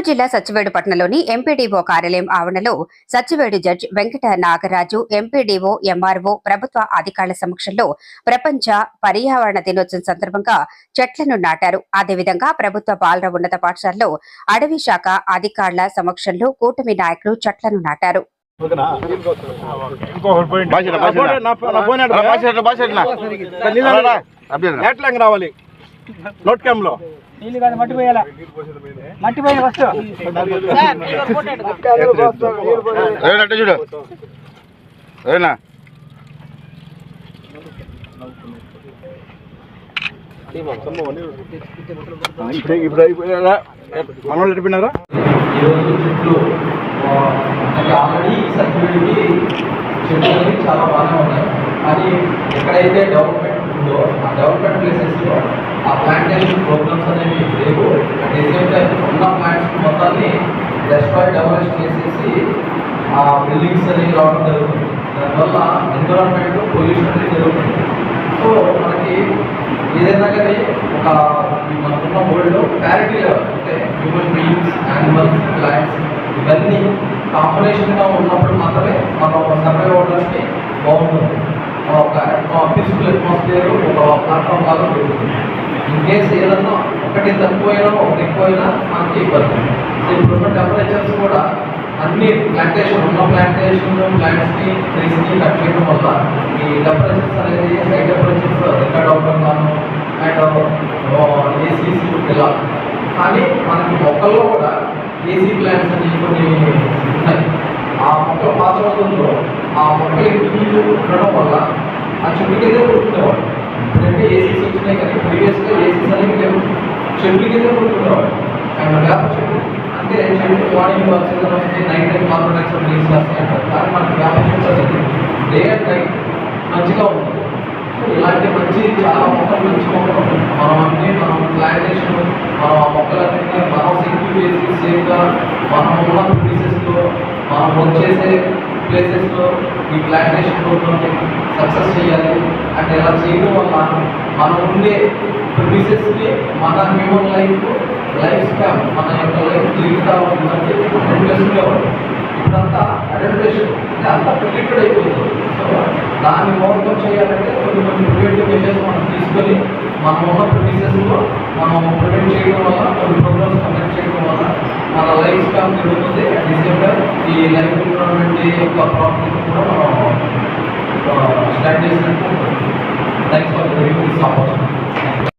జిల్లా సచ్చివేడుపట్నంలోని ఎంపీడీఓ కార్యాలయం ఆవరణలో Sachivedu judge Venkata Nagaraju MPDO MRO ప్రభుత్వ అధికారుల సమక్షంలో ప్రపంచ పర్యావరణ దినోత్సవం సందర్భంగా చెట్లను నాటారు. అదేవిధంగా ప్రభుత్వ బాలర ఉన్నత పాఠశాలలో అటవీ శాఖ అధికారుల సమక్షంలో కూటమి నాయకులు చెట్లను నాటారు. రావాలి? నోట్ క్యామ్లో నీళ్ళు కాదు మట్టి పోయాలా? మట్టి పోయిన ఫస్ట్. ఏమైనా అట్టే చూడు. ఏనా ఇప్పుడు ఇప్పుడు? మన వాళ్ళు ఎడిపోయినారా ఆల్రెడీ చెట్లు చాలా బాగానే ఉన్నాయి. కానీ ఎక్కడైతే డెవలప్మెంట్ ఉందో ఆ డెవలప్మెంట్ ప్లేసెస్లో ఆ ప్లాంటేషన్ ప్రోగ్రామ్స్ అనేవి లేవు. అట్ ది సేమ్ టైం ఉన్న ప్లాంట్స్ మొత్తాన్ని డెస్ట్రాయ్ డెవలప్ చేసేసి ఆ బిల్డింగ్స్ అనేవి రావడం జరుగుతుంది. దానివల్ల ఎన్విరాన్మెంట్ పొల్యూషన్ అనేది జరుగుతుంది. సో మనకి ఏదైనా కానీ ఒక మనకున్న వరల్డ్లో ప్యారిటీ లెవెల్ అంటే హ్యూమన్ బీయింగ్స్ యానిమల్స్ ప్లాంట్స్ ఇవన్నీ కాంబినేషన్గా ఉన్నప్పుడు మాత్రమే మనం సర్వే అవ్వడానికి బాగుంటుంది. ఒక పీస్ఫుల్ అట్మాస్ఫియర్ ఒక ప్లాట్ఫామ్ లాగా పెరుగుతుంది ఇన్ కేస్ ఏదన్నా ఒకటి తక్కువైనా ఒకటి ఎక్కువైనా మనకి ఇబ్బంది సో ఇప్పుడున్న టెంపరేచర్స్ కూడా అన్ని ప్లాంటేషన్ ఉన్న ప్లాంటేషన్ ప్లాంట్స్ని ట్రీస్ని కట్ చేయడం వల్ల ఈ టెంపరేచర్స్ అనేది హై టెంపరేచర్స్ రికార్డ్ అవ్వడం కాను అండ్ ఏసీసీ ఇలా కానీ మనకి మొక్కల్లో కూడా ఏసీ ప్లాంట్స్ అని కొన్ని ఉన్నాయి. ఆ మొక్కల పాత రోజుల్లో ఆ మొక్కలకి నీళ్ళు ఉండడం వల్ల ఆ చుట్టూ కింద కూర్చునేవాడు ఏసీస్ వచ్చినాయి కానీ ప్రీవియస్గా ఏసీస్ అనేవి లేవు చెట్లు కింద కూర్చునేవాడు అండ్ వేప చెట్టు అంటే చెట్టు మార్నింగ్ సీజన్ వస్తే night time carbon dioxide release వస్తాయి అంటారు. కానీ మనకి వేప చెట్టు డే అండ్ నైట్ మంచిగా ఉంటుంది. ఇలాంటి మంచి చాలా మొక్కలు మంచిగా మొక్కలు మనం అన్ని మనం ప్లాంటేషన్ మనం ఆ మొక్కలన్నింటినీ మనం సెక్యూర్ చేసి సేఫ్గా మనం ఉన్న ప్లేసెస్లో మనం వర్క్ చేసే ప్లేసెస్లో ఈ ప్లాంటేషన్ ప్రోగ్రామ్ని సక్సెస్ చేయాలి. అంటే ఇలా చేయడం వల్ల మనం ఉండే ప్రిమిసెస్ని మన హ్యూమన్ లైఫ్ లైఫ్ స్పాన్ మన యొక్క లైఫ్ జీవితా ఉందంటే ఉండేవాడు ఇప్పుడంతా అడల్టేషన్ అంతా ప్రిడిక్టెడ్ అయిపోతుంది. సో దాన్ని ఓవర్కమ్ చేయాలంటే కొన్ని కొన్ని ప్రివెంటివ్ మెజర్స్ మనం తీసుకొని మనం ఉన్న ప్రిమిసెస్లో మనం ప్రివెంట్ చేయడం వల్ల కొన్ని ప్రోగ్రామ్స్ కండక్ట్ చేయడం వల్ల మన లైఫ్ స్పాన్ పెరుగుతుంది. అట్ ది సేమ్ టైం ఈ లైఫ్ ఎన్విరాన్మెంట్ యొక్క ప్రాబ్లమ్ కూడా మనం స్టార్ట్ చేసినట్టు థ్యాంక్స్ ఫర్ దిస్ ఆపర్చునిటీ